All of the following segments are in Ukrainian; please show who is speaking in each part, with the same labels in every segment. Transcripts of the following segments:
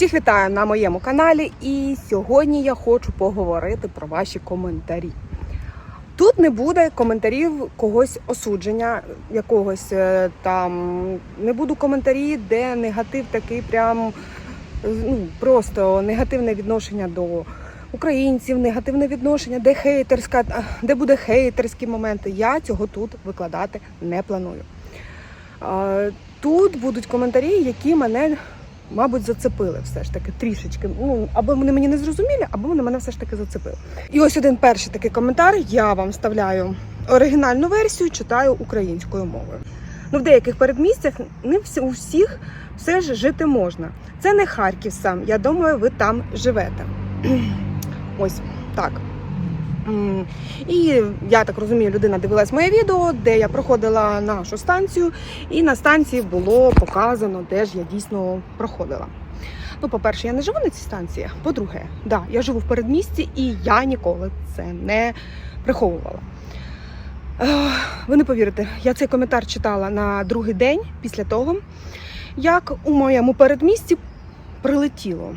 Speaker 1: Всіх вітаю на моєму каналі, і сьогодні я хочу поговорити про ваші коментарі. Тут не буде коментарів когось осудження, якогось е, там не буду коментарі, де негатив такий, прям е, ну, просто негативне відношення до українців, негативне відношення, де хейтерська, де буде хейтерські моменти. Я цього тут викладати не планую. Тут будуть коментарі, які мене, мабуть, зацепили все ж таки трішечки. Ну, або вони мені не зрозумілі, або вони мене все ж таки зацепили. І ось один перший такий коментар. Я вам вставляю оригінальну версію, читаю українською мовою. Ну, в деяких передмістях не у всіх все ж жити можна. Це не Харків сам. Я думаю, ви там живете. Ось так. І я так розумію, людина дивилась моє відео, де я проходила нашу станцію, і на станції було показано, де ж я дійсно проходила. Ну, по-перше, я не живу на цій станції. По-друге, да, я живу в передмісті і я ніколи це не приховувала. Ви не повірите, я цей коментар читала на другий день після того, як у моєму передмісті прилетіло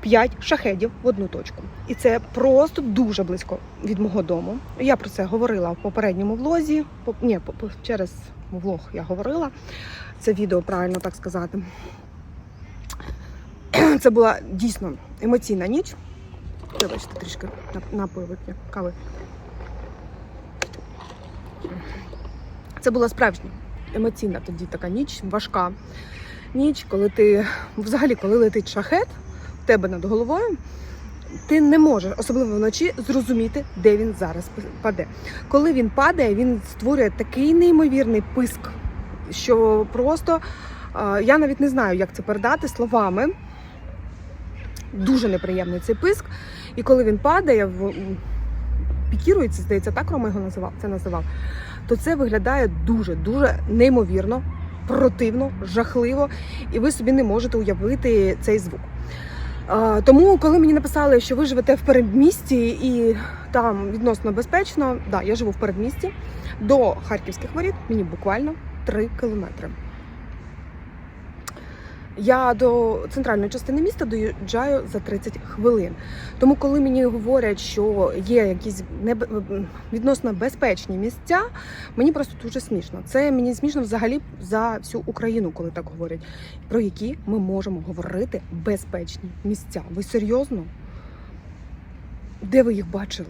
Speaker 1: п'ять шахедів в одну точку. І це просто дуже близько від мого дому. Я про це говорила в попередньому влозі. Ні, через влог я говорила. Це відео, правильно так сказати. Це була дійсно емоційна ніч. Вибачте, трішки нап- напою кави. Це була справжня емоційна тоді така ніч, важка ніч, коли ти взагалі коли летить шахет тебе над головою, ти не можеш, особливо вночі, зрозуміти, де він зараз паде. Коли він падає, він створює такий неймовірний писк, що просто я навіть не знаю, як це передати словами. Дуже неприємний цей писк. І коли він падає, пікірується, здається, так Рома його називав, це називав, то це виглядає дуже-дуже неймовірно, противно, жахливо, і ви собі не можете уявити цей звук. Тому, коли мені написали, що ви живете в передмісті і там відносно безпечно, да, я живу в передмісті, до харківських воріт мені буквально 3 кілометри. Я до центральної частини міста доїжджаю за 30 хвилин. Тому, коли мені говорять, що є якісь небе... відносно безпечні місця, мені просто дуже смішно. Це мені смішно взагалі за всю Україну, коли так говорять. Про які ми можемо говорити безпечні місця. Ви серйозно? Де ви їх бачили?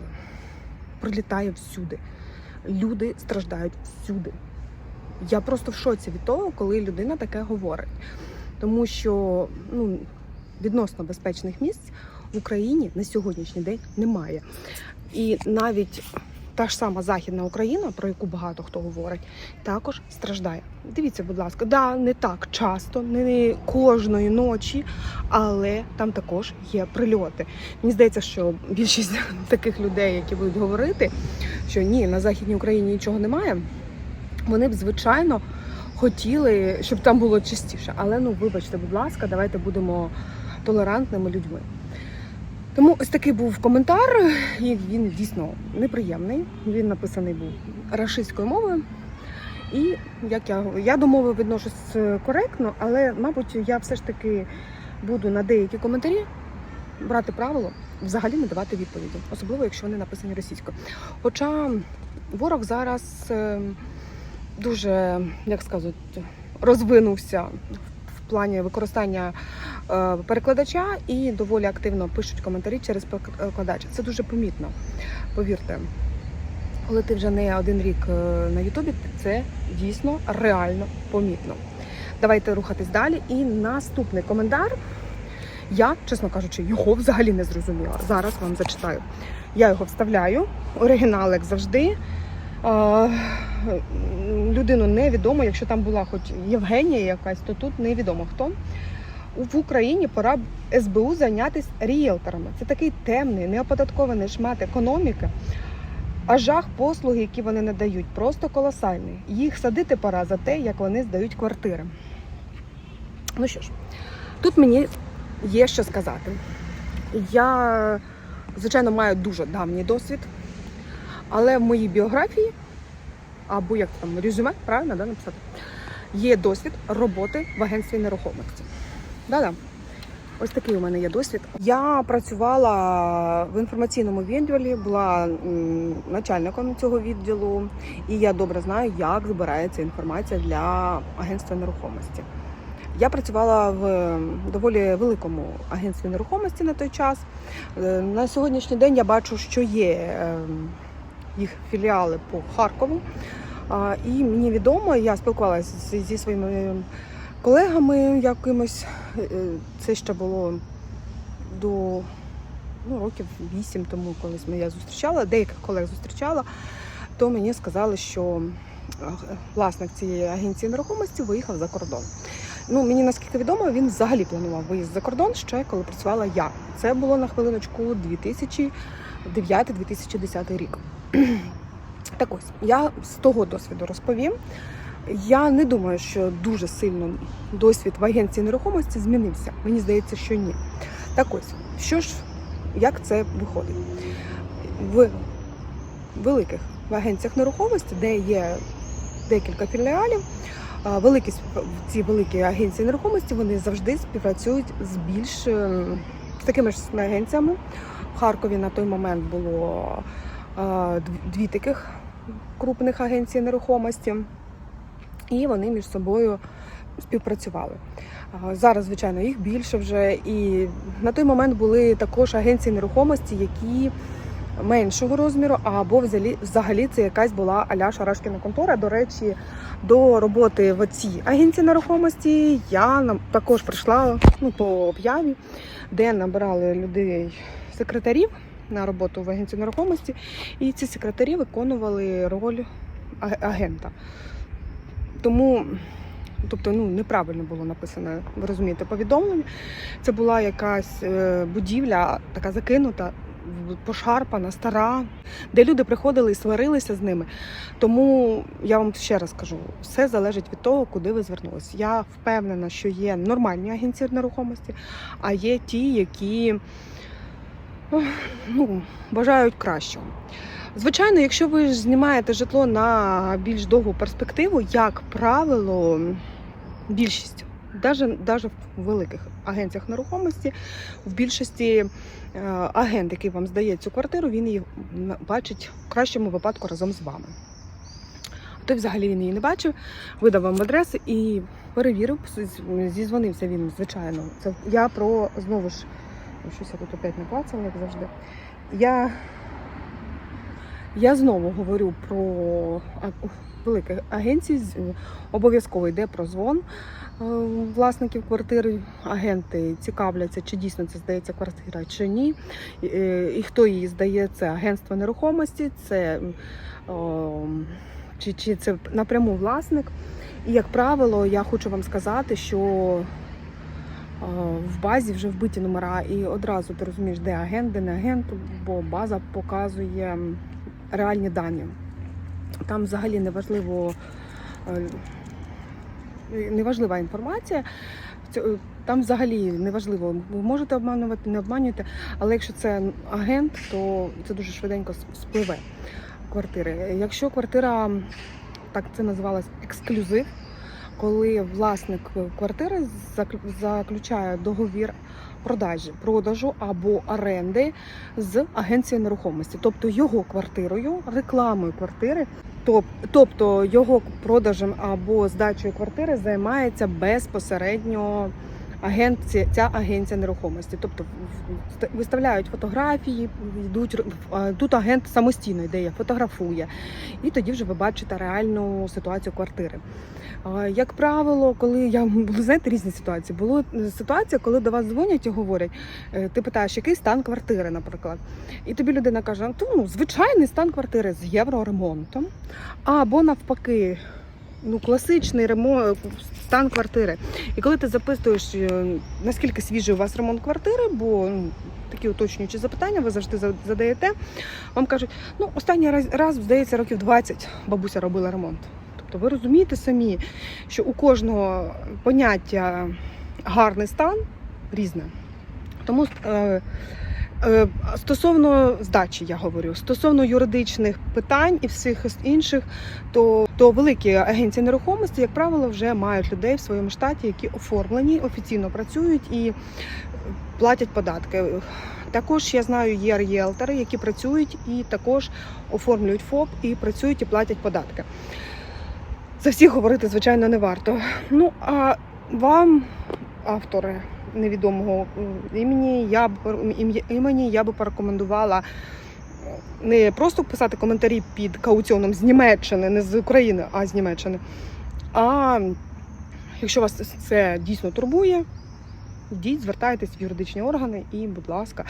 Speaker 1: Прилітає всюди. Люди страждають всюди. Я просто в шоці від того, коли людина таке говорить. Тому що ну, відносно безпечних місць в Україні на сьогоднішній день немає. І навіть та ж сама Західна Україна, про яку багато хто говорить, також страждає. Дивіться, будь ласка, да, не так часто, не кожної ночі, але там також є прильоти. Мені здається, що більшість таких людей, які будуть говорити, що ні, на Західній Україні нічого немає, вони б, звичайно, хотіли, щоб там було частіше. Але ну, вибачте, будь ласка, давайте будемо толерантними людьми. Тому ось такий був коментар, і він дійсно неприємний. Він написаний був рашистською мовою. І як я я до мови відношусь е, коректно, але, мабуть, я все ж таки буду на деякі коментарі брати правило взагалі не давати відповіді, особливо якщо вони написані російською. Хоча ворог зараз е, дуже, як сказати, розвинувся в плані використання е, перекладача і доволі активно пишуть коментарі через перекладач. Це дуже помітно, повірте. Коли ти вже не один рік е, на Ютубі, це дійсно реально помітно. Давайте рухатись далі. І наступний коментар. Я, чесно кажучи, його взагалі не зрозуміла. Зараз вам зачитаю. Я його вставляю, оригінал, як завжди. Людину невідомо, якщо там була хоч Євгенія якась, то тут невідомо хто. В Україні пора СБУ зайнятися ріелторами. Це такий темний, неоподаткований шмат економіки. А жах послуги, які вони надають, просто колосальний. Їх садити пора за те, як вони здають квартири. Ну що ж, тут мені є що сказати. Я, звичайно, маю дуже давній досвід, але в моїй біографії, або як там резюме, правильно да, написати, є досвід роботи в агентстві нерухомості. Да-да. Ось такий у мене є досвід. Я працювала в інформаційному відділі, була начальником цього відділу, і я добре знаю, як збирається інформація для агентства нерухомості. Я працювала в доволі великому агентстві нерухомості на той час. Е, На сьогоднішній день я бачу, що є е, їх філіали по Харкову. І мені відомо, я спілкувалася зі- своїми колегами якимось. Е, Це ще було до ну, років вісім тому, колись я зустрічала, деяких колег зустрічала, то мені сказали, що е, власник цієї агенції нерухомості виїхав за кордон. Ну, мені наскільки відомо, він взагалі планував виїзд за кордон ще коли працювала я. Це було на хвилиночку 2009-2010 рік. Так ось, я з того досвіду розповім. Я не думаю, що дуже сильно досвід в агенції нерухомості змінився. Мені здається, що ні. Так ось, що ж, як це виходить? В великих агенціях нерухомості, де є декілька філіалів, великі ці великі агенції нерухомості вони завжди співпрацюють з більш ем, з такими ж агенціями. В Харкові на той момент було дві таких крупних агенції нерухомості, і вони між собою співпрацювали. Зараз, звичайно, їх більше вже. І на той момент були також агенції нерухомості, які меншого розміру, або взагалі, взагалі це якась була аля Шарашкіна контора. До речі, до роботи в цій агенції нерухомості я також прийшла ну, по об'яві, де набирали людей секретарів на роботу в агенції нерухомості, і ці секретарі виконували роль агента. Тому, тобто, ну неправильно було написано, ви розумієте, повідомлення. Це була якась е, будівля, така закинута, пошарпана, стара, де люди приходили і сварилися з ними. Тому я вам ще раз кажу, все залежить від того, куди ви звернулись. Я впевнена, що є нормальні агенції нерухомості, а є ті, які ну, бажають кращого. Звичайно, якщо ви знімаєте житло на більш довгу перспективу, як правило, більшість, навіть в великих агенціях нерухомості, в більшості е, агент, який вам здає цю квартиру, він її бачить в кращому випадку разом з вами. А той взагалі він її не бачив, видав вам адресу і перевірив, зізвонився він, звичайно. Це я про знову ж щось я тут опять не плацала, як завжди. Я я знову говорю про а- великі агенції. з- Обов'язково йде прозвон е, власників квартири. Агенти цікавляться, чи дійсно це здається квартира, чи ні. І, е, хто її здає, це агентство нерухомості, це о, чи, чи це напряму власник. І як правило, я хочу вам сказати, що е, в базі вже вбиті номера, і одразу ти розумієш, де агент, де не агент, бо база показує реальні дані. Там взагалі неважливо, е, неважлива інформація. Там взагалі неважливо, ви можете обманювати, не обманюєте, але якщо це агент, то це дуже швиденько спливе квартири. Якщо квартира, так це називалось ексклюзив, коли власник квартири заклю- заключає договір продажі, продажу або оренди з агенцією нерухомості, тобто його квартирою, рекламою квартири, тобто його продажем або здачею квартири займається безпосередньо агент, ця агенція нерухомості. Тобто виставляють фотографії, йдуть тут агент самостійно йде, фотографує, і тоді вже ви бачите реальну ситуацію квартири. Як правило, коли я знаєте різні ситуації, було е, ситуація, коли до вас дзвонять і говорять, е, ти питаєш, який стан квартири, наприклад. І тобі людина каже, ну, звичайний стан квартири з євроремонтом, або навпаки. Ну, класичний ремонт, стан квартири. І коли ти запитуєш, е, наскільки свіжий у вас ремонт квартири, бо ну, такі уточнюючі запитання ви завжди задаєте, вам кажуть, ну останній раз, раз, здається, років 20 бабуся робила ремонт. Тобто ви розумієте самі, що у кожного поняття гарний стан різне. Тому Е, Стосовно здачі, я говорю, стосовно юридичних питань і всіх інших, то, то великі агенції нерухомості, як правило, вже мають людей в своєму штаті, які оформлені, офіційно працюють і платять податки. Також я знаю, є ріелтори, які працюють і також оформлюють ФОП і працюють і платять податки. За всіх говорити, звичайно, не варто. Ну а вам, автори невідомого е, імені, я б імені, я би порекомендувала не просто писати коментарі під кауціоном з Німеччини, не з України, а з Німеччини. А якщо вас це дійсно турбує, йдіть, звертайтесь в юридичні органи і, будь ласка,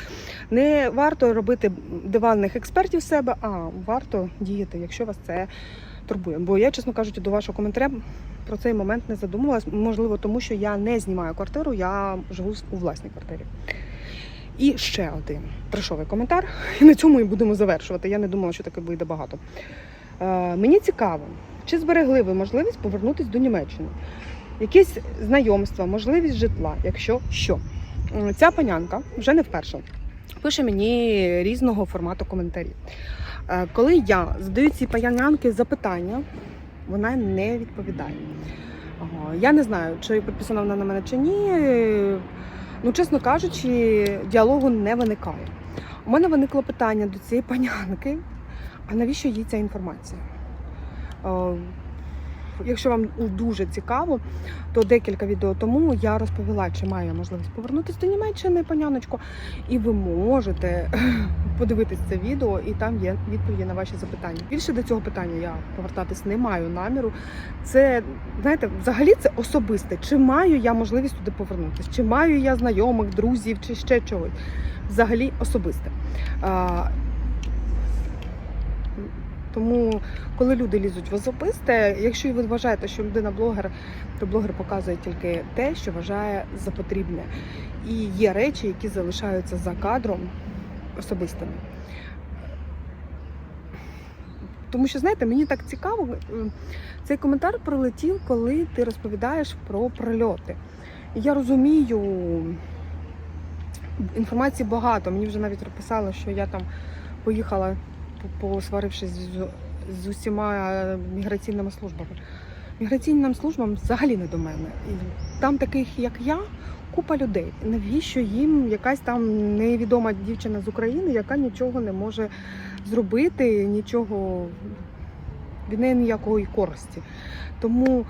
Speaker 1: не варто робити диванних експертів себе, а варто діяти, якщо вас це турбує. Бо я, чесно кажучи, до вашого коментаря про цей момент не задумувалась. Можливо, тому що я не знімаю квартиру, я живу у власній квартирі. І ще один трешовий коментар. І на цьому і будемо завершувати. Я не думала, що таке вийде багато. Е, мені цікаво, чи зберегли ви можливість повернутися до Німеччини? Якісь знайомства, можливість житла, якщо що. Ця панянка вже не вперше пише мені різного формату коментарі. Е, Коли я задаю цій панянки запитання, вона не відповідає. Я не знаю, чи підписана вона на мене чи ні. Ну, чесно кажучи, діалогу не виникає. У мене виникло питання до цієї панянки, а навіщо їй ця інформація? Якщо вам дуже цікаво, то декілька відео тому я розповіла, чи маю можливість повернутися до Німеччини, паняночко, і ви можете подивитись це відео, і там є відповіді на ваші запитання. Більше до цього питання я повертатись не маю наміру. Це знаєте, взагалі це особисте. Чи маю я можливість туди повернутися? Чи маю я знайомих, друзів, чи ще чогось? Взагалі особисте. Тому, коли люди лізуть в особисте, якщо ви вважаєте, що людина блогер, то блогер показує тільки те, що вважає за потрібне. І є речі, які залишаються за кадром особистими. Тому що, знаєте, мені так цікаво, е, цей коментар прилетів, коли ти розповідаєш про прильоти. Я розумію, інформації багато. Мені вже навіть написали, що я там поїхала, по- посварившись з, з усіма міграційними службами. Міграційним службам взагалі не до мене. І там таких, як я, купа людей. Навіщо їм якась там невідома дівчина з України, яка нічого не може зробити, нічого від неї ніякої користі. Тому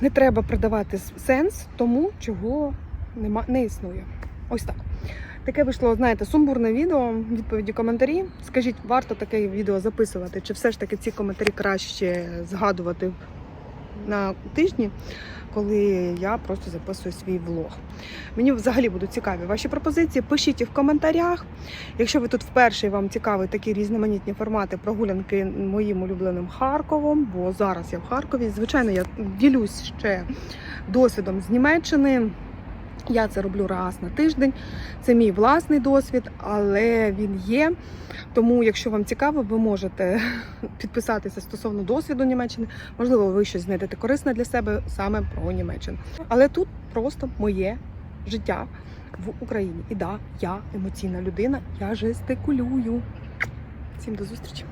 Speaker 1: не треба придавати сенс тому, чого нема, не існує. Ось так. Таке вийшло, знаєте, сумбурне відео, відповіді коментарі. Скажіть, варто таке відео записувати, чи все ж таки ці коментарі краще згадувати на тижні, коли я просто записую свій влог. Мені взагалі будуть цікаві ваші пропозиції. Пишіть їх в коментарях. Якщо ви тут вперше і вам цікаві такі різноманітні формати прогулянки моїм улюбленим Харковом, бо зараз я в Харкові. Звичайно, я ділюсь ще досвідом з Німеччини. Я це роблю раз на тиждень. Це мій власний досвід, але він є. Тому, якщо вам цікаво, ви можете підписатися стосовно досвіду Німеччини. Можливо, ви щось знайдете корисне для себе саме про Німеччину. Але тут просто моє життя в Україні. І да, я емоційна людина, я жестикулюю. Всім до зустрічі!